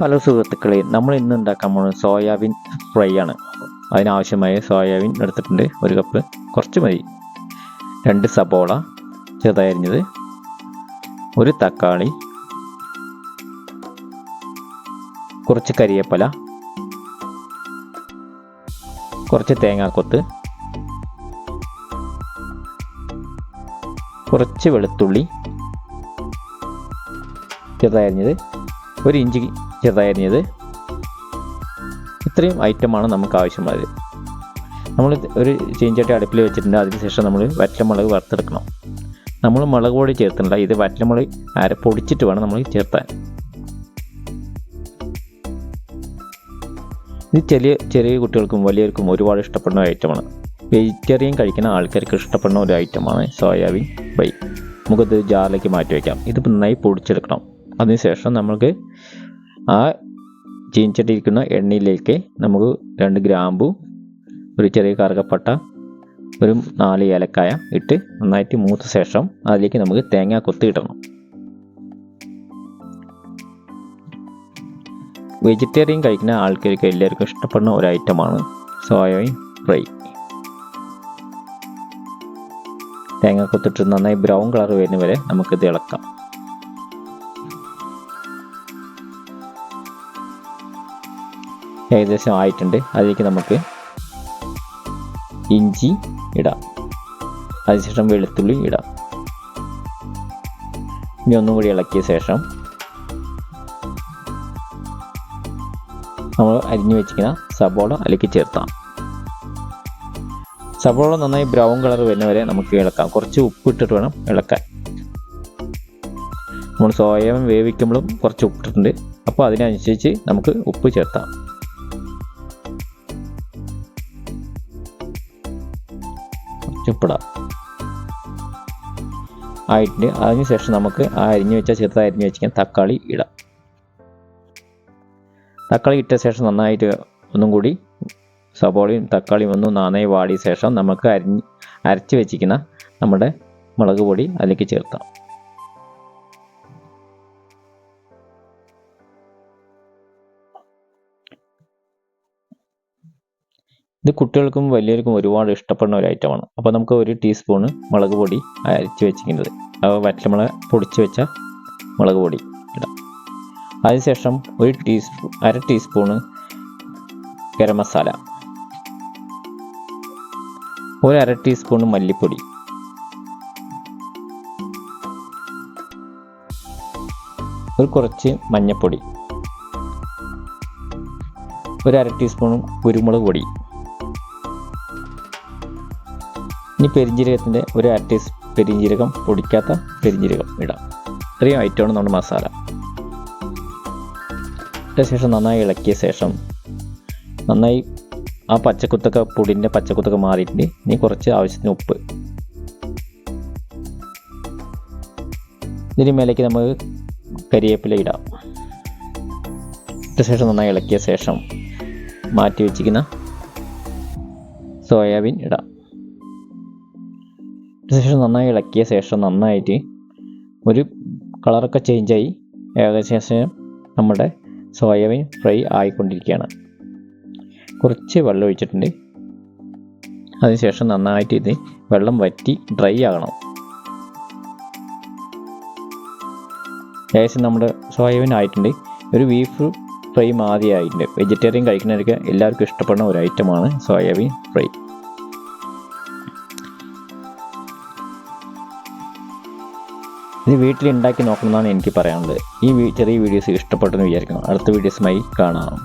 Hello സുഹൃത്തുക്കളെ നമ്മൾ ഇന്ന് ഉണ്ടാക്കാൻ പോകുന്നത് സോയാബീൻ ഫ്രൈ ആണ്. അതിനാവശ്യമായ സോയാബീൻ എടുത്തിട്ടുണ്ട് ഒരു കപ്പ്. കുറച്ച് മതി. രണ്ട് സബോള ചെറുതായി അരിഞ്ഞത്. ഒരു തക്കാളി. കുറച്ച് കരിയേപ്പല. കുറച്ച് തേങ്ങാക്കൊത്ത്. കുറച്ച് വെളുത്തുള്ളി. ചെറുതായി അരിഞ്ഞത്. ഒരു ഇഞ്ചി ചെറുതായി ഇത്രയും ഐറ്റമാണ് നമുക്ക് ആവശ്യമുള്ളത്. നമ്മൾ ഒരു ചീഞ്ചട്ടി അടുപ്പിൽ വെച്ചിട്ടുണ്ട്. അതിനുശേഷം നമ്മൾ വറ്റമുളക് വറുത്തെടുക്കണം. നമ്മൾ മുളക് പൊടി ചേർത്തില്ല ഇത് വറ്റമുളക് അര പൊടിച്ചിട്ട് വേണം നമ്മൾ ചേർത്താൻ. ഇത് ചെറിയ ചെറിയ കുട്ടികൾക്കും വലിയവർക്കും ഒരുപാട് ഇഷ്ടപ്പെടുന്ന ഐറ്റമാണ് വെജിറ്റേറിയൻ കഴിക്കുന്ന ആൾക്കാർക്ക് ഇഷ്ടപ്പെടുന്ന ഒരു ഐറ്റമാണ് സോയാബീൻ ബൈ നമുക്കത് ജാറിലേക്ക് മാറ്റി വയ്ക്കാം ഇത് നന്നായി പൊടിച്ചെടുക്കണം. അതിനുശേഷം നമുക്ക് ആ ചീനിച്ചിട്ടിരിക്കുന്ന എണ്ണയിലേക്ക് നമുക്ക് രണ്ട് ഗ്രാമ്പു ഒരു ചെറിയ കറുകപ്പട്ട ഒരു നാല് ഏലക്കായ ഇട്ട് നന്നായിട്ട് മൂത്ത ശേഷം അതിലേക്ക് നമുക്ക് തേങ്ങ കൊത്തി ഇടണം. വെജിറ്റേറിയൻ കഴിക്കുന്ന ആൾക്കാർക്ക് എല്ലാവർക്കും ഇഷ്ടപ്പെടുന്ന ഒരു ഐറ്റമാണ് സോയാബീൻ ഫ്രൈ. തേങ്ങ കൊത്തിട്ട് നന്നായി ബ്രൗൺ കളർ വരുന്ന വരെ നമുക്കിത് ഇളക്കാം. ഏകദേശം ആയിട്ടുണ്ട്. അതിലേക്ക് നമുക്ക് ഇഞ്ചി ഇടാം. അതിനുശേഷം വെളുത്തുള്ളി ഇടാം. ഇനി ഒന്നും കൂടി ഇളക്കിയ ശേഷം നമ്മൾ അരിഞ്ഞു വെച്ചിരിക്കുന്ന സബോള അലക്കി ചേർത്താം. സബോള നന്നായി ബ്രൗൺ കളർ വരുന്നവരെ നമുക്ക് ഇളക്കാം. കുറച്ച് ഉപ്പ് ഇട്ടിട്ട് വേണം ഇളക്കാൻ. നമ്മൾ സോയാബീൻ വേവിക്കുമ്പോഴും കുറച്ച് ഉപ്പിട്ടിട്ടുണ്ട്. അപ്പോൾ അതിനനുസരിച്ച് നമുക്ക് ഉപ്പ് ചേർത്താം. ഉപ്പിടാം ആയിട്ടുണ്ട് അതിനുശേഷം നമുക്ക് ആ അരിഞ്ഞു വെച്ച ചെറുതായി അരിഞ്ഞു വെച്ചിരിക്കാൻ തക്കാളി ഇടാം. തക്കാളി ഇട്ട ശേഷം നന്നായിട്ട് ഒന്നും കൂടി സബോളയും തക്കാളിയും ഒന്നും നന്നായി വാടിയ ശേഷം നമുക്ക് അരിഞ്ഞ് അരച്ച് വെച്ചിരിക്കുന്ന നമ്മുടെ മുളക് പൊടി അതിലേക്ക് ചേർത്താം ഇത് കുട്ടികൾക്കും വലിയവർക്കും ഒരുപാട് ഇഷ്ടപ്പെടുന്ന ഒരു ഐറ്റമാണ് അപ്പോൾ നമുക്ക് ഒരു ടീസ്പൂണ് മുളക് പൊടി അരച്ച് വെച്ചിരിക്കുന്നത്. അപ്പോൾ വറ്റമുളക് പൊടിച്ച് വെച്ച മുളക് പൊടി ഇടാം. അതിനുശേഷം ഒരു ടീസ്പൂ അര ടീസ്പൂണ് ഗരം മസാല. ഒരു അര ടീസ്പൂൺ മല്ലിപ്പൊടി. ഒരു കുറച്ച് മഞ്ഞൾപ്പൊടി ഒരു അര ടീസ്പൂൺ കുരുമുളക് പൊടി. ഇനി പെരിഞ്ജീരകത്തിന്റെ ഒരു അര ടീസ്പൂൺ പെരിഞ്ജീരകം പൊടിക്കാത്ത പെരിഞ്ജീരകം ഇടാം. ഇത്രയും ഐറ്റമാണ് നമ്മുടെ മസാല. ഇട്ട ശേഷം നന്നായി ഇളക്കിയ ശേഷം നന്നായി ആ പച്ചക്കുത്തൊക്കെ പൊടിന്റെ പച്ചക്കുത്തൊക്കെ മാറിയിട്ട് ഇനി കുറച്ച് ആവശ്യത്തിന് ഉപ്പ്. ഇതിന് മേലേക്ക് നമുക്ക് കരിവേപ്പില ഇടാം. ശേഷം നന്നായി ഇളക്കിയ ശേഷം മാറ്റി വെച്ചിരിക്കുന്ന സോയാബീൻ ഇടാം. ശേഷം നന്നായി ഇളക്കിയ ശേഷം നന്നായിട്ട് ഒരു കളറൊക്കെ ചേഞ്ചായി ഏകദേശം നമ്മുടെ സോയാബീൻ ഫ്രൈ ആയിക്കൊണ്ടിരിക്കുകയാണ്. കുറച്ച് വെള്ളം ഒഴിച്ചിട്ടുണ്ട്. അതിനുശേഷം നന്നായിട്ട് ഇത് വെള്ളം വറ്റി ഡ്രൈ ആകണം. ഏകദേശം നമ്മുടെ സോയാബീൻ ആയിട്ടുണ്ട്. ഒരു ബീഫ് ഫ്രൈ മാതി ആയിട്ടുണ്ട്. വെജിറ്റേറിയൻ കഴിക്കുന്നവർക്ക് എല്ലാവർക്കും ഇഷ്ടപ്പെടുന്ന ഒരു ഐറ്റമാണ് സോയാബീൻ ഫ്രൈ ഇത് വീട്ടിൽ ഉണ്ടാക്കി നോക്കണമെന്നാണ് എനിക്ക് പറയാനുള്ളത്. ഈ ചെറിയ വീഡിയോസ് ഇഷ്ടപ്പെട്ടെന്ന് വിചാരിക്കുന്നു. അടുത്ത വീഡിയോസുമായി കാണാം.